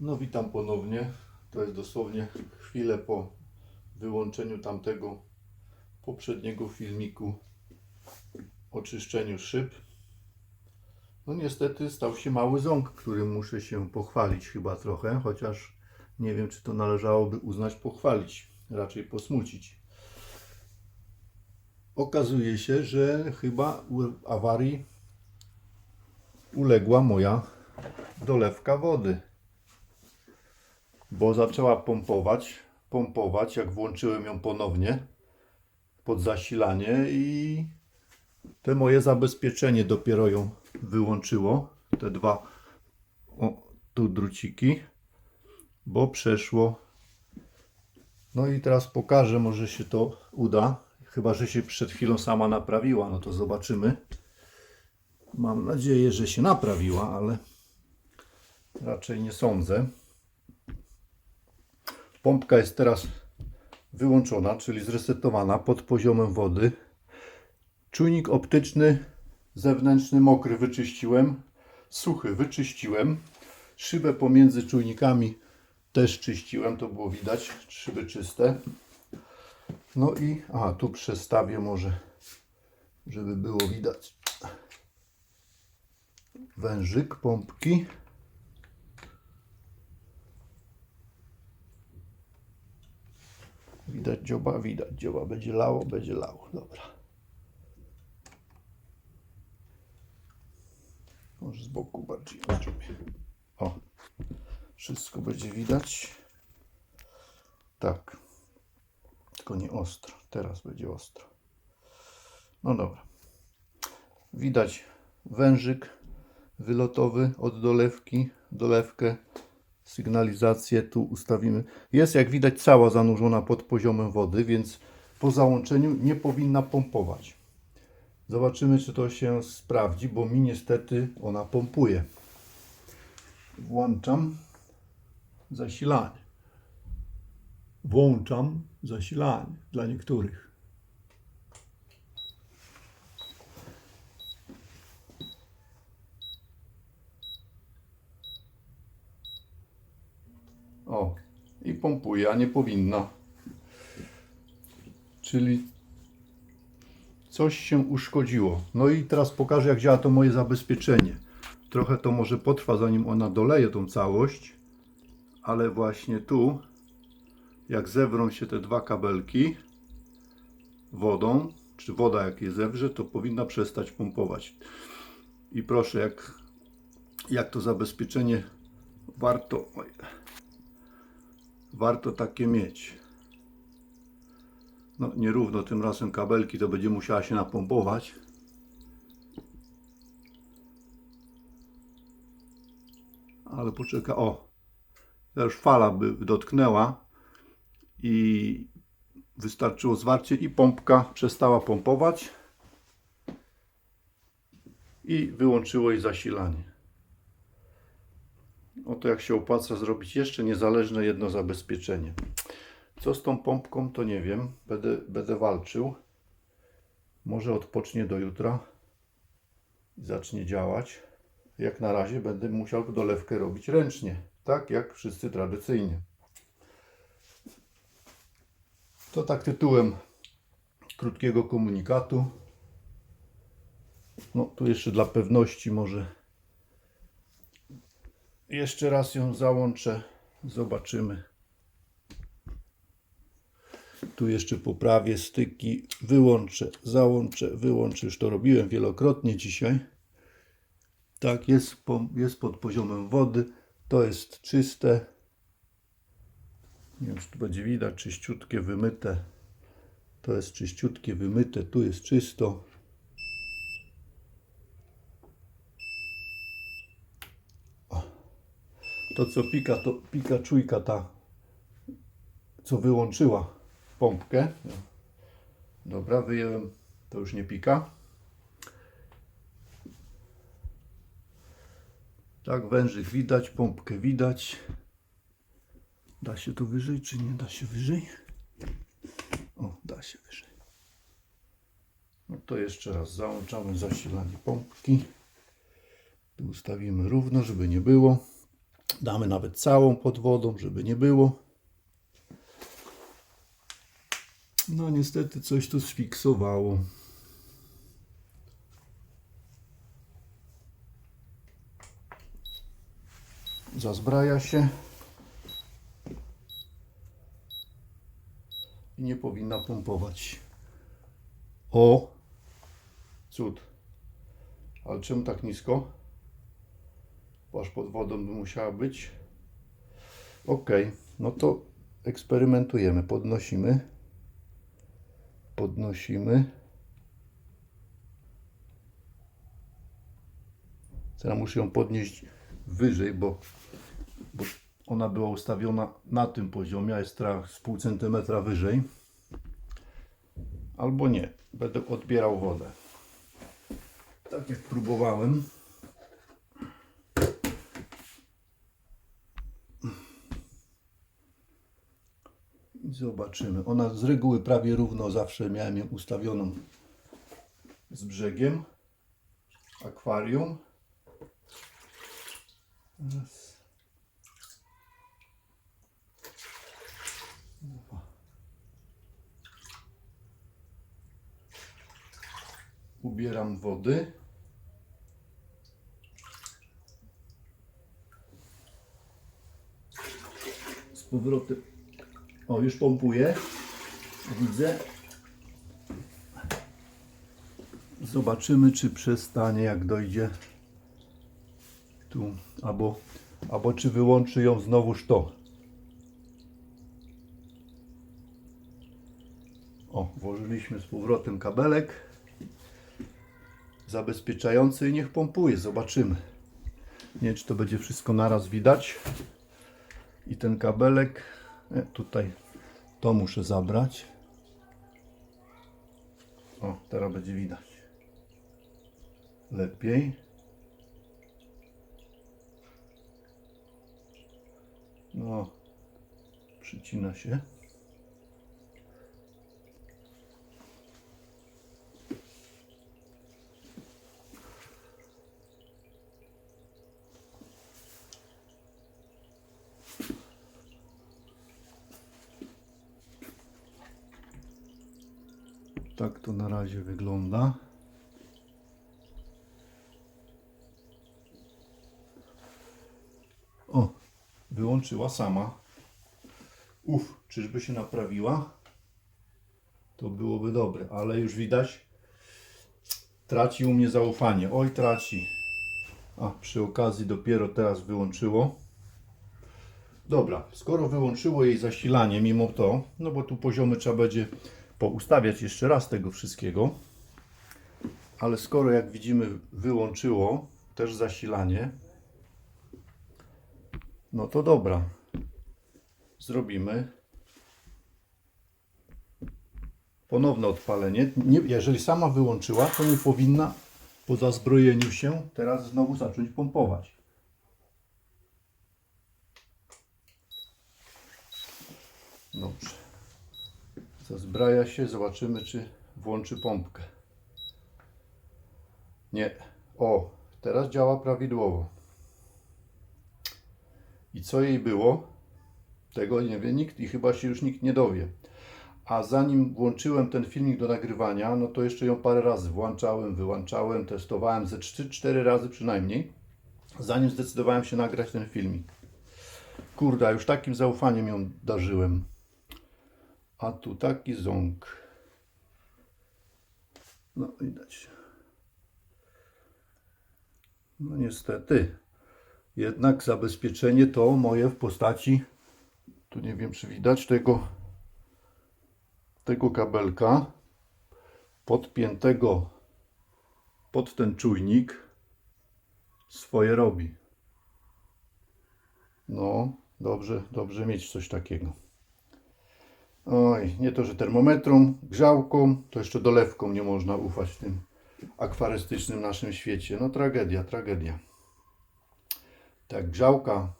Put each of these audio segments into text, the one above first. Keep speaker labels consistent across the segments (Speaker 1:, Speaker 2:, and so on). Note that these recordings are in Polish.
Speaker 1: No witam ponownie. To jest dosłownie chwilę po wyłączeniu tamtego poprzedniego filmiku o czyszczeniu szyb. No niestety stał się mały ząg, którym muszę się pochwalić chyba trochę, chociaż nie wiem czy to należałoby uznać pochwalić, raczej posmucić. Okazuje się, że chyba awarii uległa moja dolewka wody bo zaczęła pompować, pompować, jak włączyłem ją ponownie pod zasilanie i te moje zabezpieczenie dopiero ją wyłączyło, te dwa o, tu druciki, bo przeszło. No i teraz pokażę, może się to uda, chyba, że się przed chwilą sama naprawiła, no to zobaczymy. Mam nadzieję, że się naprawiła, ale raczej nie sądzę. Pompka jest teraz wyłączona, czyli zresetowana pod poziomem wody. Czujnik optyczny zewnętrzny mokry wyczyściłem, suchy wyczyściłem. Szybę pomiędzy czujnikami też czyściłem, to było widać, szyby czyste. No i, a tu przestawię może, żeby było widać wężyk pompki. Widać dzioba, widać dzioba. Będzie lało, będzie lało. Dobra. Może z boku bardziej zrobię. O, wszystko będzie widać. Tak. Tylko nie ostro. Teraz będzie ostro. No dobra. Widać wężyk wylotowy od dolewki, dolewkę sygnalizację tu ustawimy. Jest jak widać cała zanurzona pod poziomem wody, więc po załączeniu nie powinna pompować. Zobaczymy, czy to się sprawdzi, bo mi niestety ona pompuje. Włączam zasilanie. Włączam zasilanie dla niektórych. O, i pompuje, a nie powinna. Czyli coś się uszkodziło. No i teraz pokażę, jak działa to moje zabezpieczenie. Trochę to może potrwa, zanim ona doleje tą całość, ale właśnie tu, jak zewrą się te dwa kabelki wodą, czy woda jak je zewrze, to powinna przestać pompować. I proszę, jak, jak to zabezpieczenie warto. Oj, warto takie mieć. No nierówno tym razem kabelki to będzie musiała się napompować. Ale poczeka, o, już fala by dotknęła i wystarczyło zwarcie i pompka przestała pompować i wyłączyło jej zasilanie. Oto jak się opłaca zrobić jeszcze niezależne jedno zabezpieczenie. Co z tą pompką, to nie wiem. Będę, będę walczył. Może odpocznie do jutra i zacznie działać. Jak na razie będę musiał dolewkę robić ręcznie. Tak jak wszyscy tradycyjnie. To tak tytułem krótkiego komunikatu. No tu jeszcze dla pewności może jeszcze raz ją załączę. Zobaczymy. Tu jeszcze poprawię styki. Wyłączę, załączę, wyłączę. Już to robiłem wielokrotnie dzisiaj. Tak, jest, jest pod poziomem wody. To jest czyste. Nie wiem, czy tu będzie widać. Czyściutkie, wymyte. To jest czyściutkie, wymyte. Tu jest czysto. To co pika, to pika czujka ta, co wyłączyła pompkę. Dobra, wyjąłem, to już nie pika. Tak, wężyk widać, pompkę widać. Da się to wyżej, czy nie da się wyżej? O, da się wyżej. No to jeszcze raz załączamy zasilanie pompki. Tu ustawimy równo, żeby nie było. Damy nawet całą pod wodą, żeby nie było. No niestety coś tu sfiksowało. Zazbraja się. I nie powinna pompować. O! Cud. Ale czemu tak nisko? Bo aż pod wodą by musiała być. Ok, no to eksperymentujemy. Podnosimy. Podnosimy. Teraz muszę ją podnieść wyżej, bo, bo ona była ustawiona na tym poziomie, a jest teraz z pół centymetra wyżej. Albo nie. Będę odbierał wodę. Tak jak próbowałem. Zobaczymy. Ona z reguły prawie równo zawsze miałem ją ustawioną z brzegiem akwarium. Raz. Ubieram wody. Z powrotem. O, już pompuję. Widzę. Zobaczymy, czy przestanie, jak dojdzie tu, albo, albo czy wyłączy ją znowuż to. O, włożyliśmy z powrotem kabelek zabezpieczający i niech pompuje, zobaczymy. Nie wiem, czy to będzie wszystko naraz widać. I ten kabelek, tutaj to muszę zabrać. O, teraz będzie widać. Lepiej. No, przycina się. Tak to na razie wygląda. O, wyłączyła sama. Uf, czyżby się naprawiła? To byłoby dobre, ale już widać, traci u mnie zaufanie. Oj, traci. A przy okazji dopiero teraz wyłączyło. Dobra, skoro wyłączyło jej zasilanie mimo to, no bo tu poziomy trzeba będzie poustawiać jeszcze raz tego wszystkiego. Ale skoro jak widzimy wyłączyło też zasilanie, no to dobra. Zrobimy ponowne odpalenie. Nie, jeżeli sama wyłączyła, to nie powinna po zazbrojeniu się teraz znowu zacząć pompować. Dobrze. Zazbraja się, zobaczymy czy włączy pompkę. Nie. O, teraz działa prawidłowo. I co jej było? Tego nie wie nikt i chyba się już nikt nie dowie. A zanim włączyłem ten filmik do nagrywania, no to jeszcze ją parę razy włączałem, wyłączałem, testowałem ze 3-4 razy przynajmniej, zanim zdecydowałem się nagrać ten filmik. Kurde, a już takim zaufaniem ją darzyłem. A tu taki ząg. No widać. No niestety. Jednak zabezpieczenie to moje w postaci, tu nie wiem czy widać, tego, tego kabelka podpiętego pod ten czujnik swoje robi. No, dobrze, dobrze mieć coś takiego. Oj, nie to, że termometrą, grzałką, to jeszcze dolewką nie można ufać w tym akwarystycznym naszym świecie. No tragedia, tragedia. Tak, grzałka,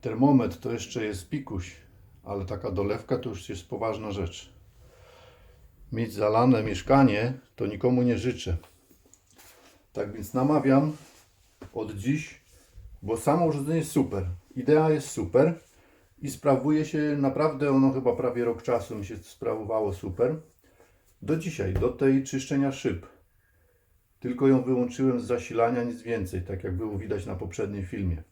Speaker 1: termometr to jeszcze jest pikuś, ale taka dolewka to już jest poważna rzecz. Mieć zalane mieszkanie to nikomu nie życzę. Tak więc namawiam od dziś bo samo urządzenie jest super. Idea jest super i sprawuje się naprawdę ono chyba prawie rok czasu mi się sprawowało super. Do dzisiaj, do tej czyszczenia szyb. Tylko ją wyłączyłem z zasilania, nic więcej, tak jak było widać na poprzednim filmie.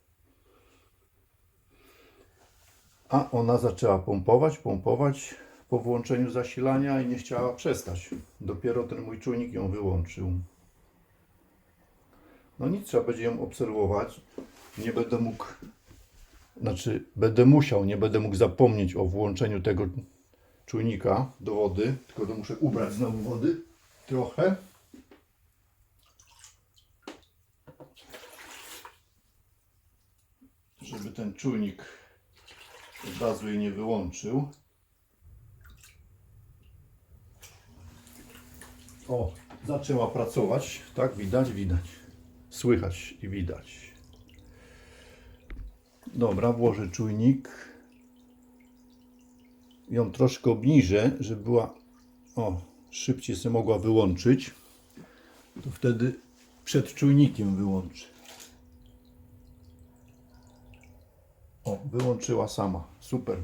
Speaker 1: A ona zaczęła pompować, pompować po włączeniu zasilania i nie chciała przestać. Dopiero ten mój czujnik ją wyłączył. No nic, trzeba będzie ją obserwować. Nie będę mógł, znaczy będę musiał, nie będę mógł zapomnieć o włączeniu tego czujnika do wody, tylko to muszę ubrać znowu wody trochę. Żeby ten czujnik od razu jej nie wyłączył. O, zaczęła pracować. Tak, widać, widać. Słychać i widać. Dobra, włożę czujnik. Ją troszkę obniżę, żeby była o, szybciej sobie mogła wyłączyć. To wtedy przed czujnikiem wyłączę. O, wyłączyła sama. Super.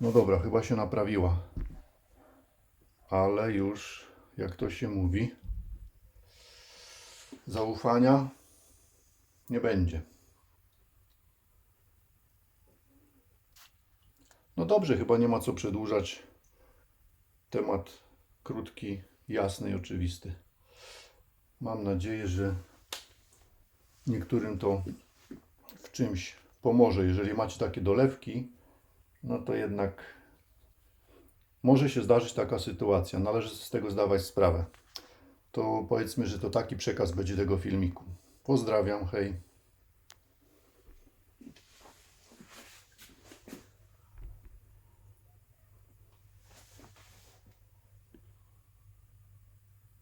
Speaker 1: No dobra, chyba się naprawiła. Ale już, jak to się mówi, zaufania nie będzie. No dobrze, chyba nie ma co przedłużać. Temat krótki, jasny i oczywisty. Mam nadzieję, że niektórym to w czymś pomoże. Jeżeli macie takie dolewki, no to jednak może się zdarzyć taka sytuacja. Należy z tego zdawać sprawę. To powiedzmy, że to taki przekaz będzie tego filmiku. Pozdrawiam, hej.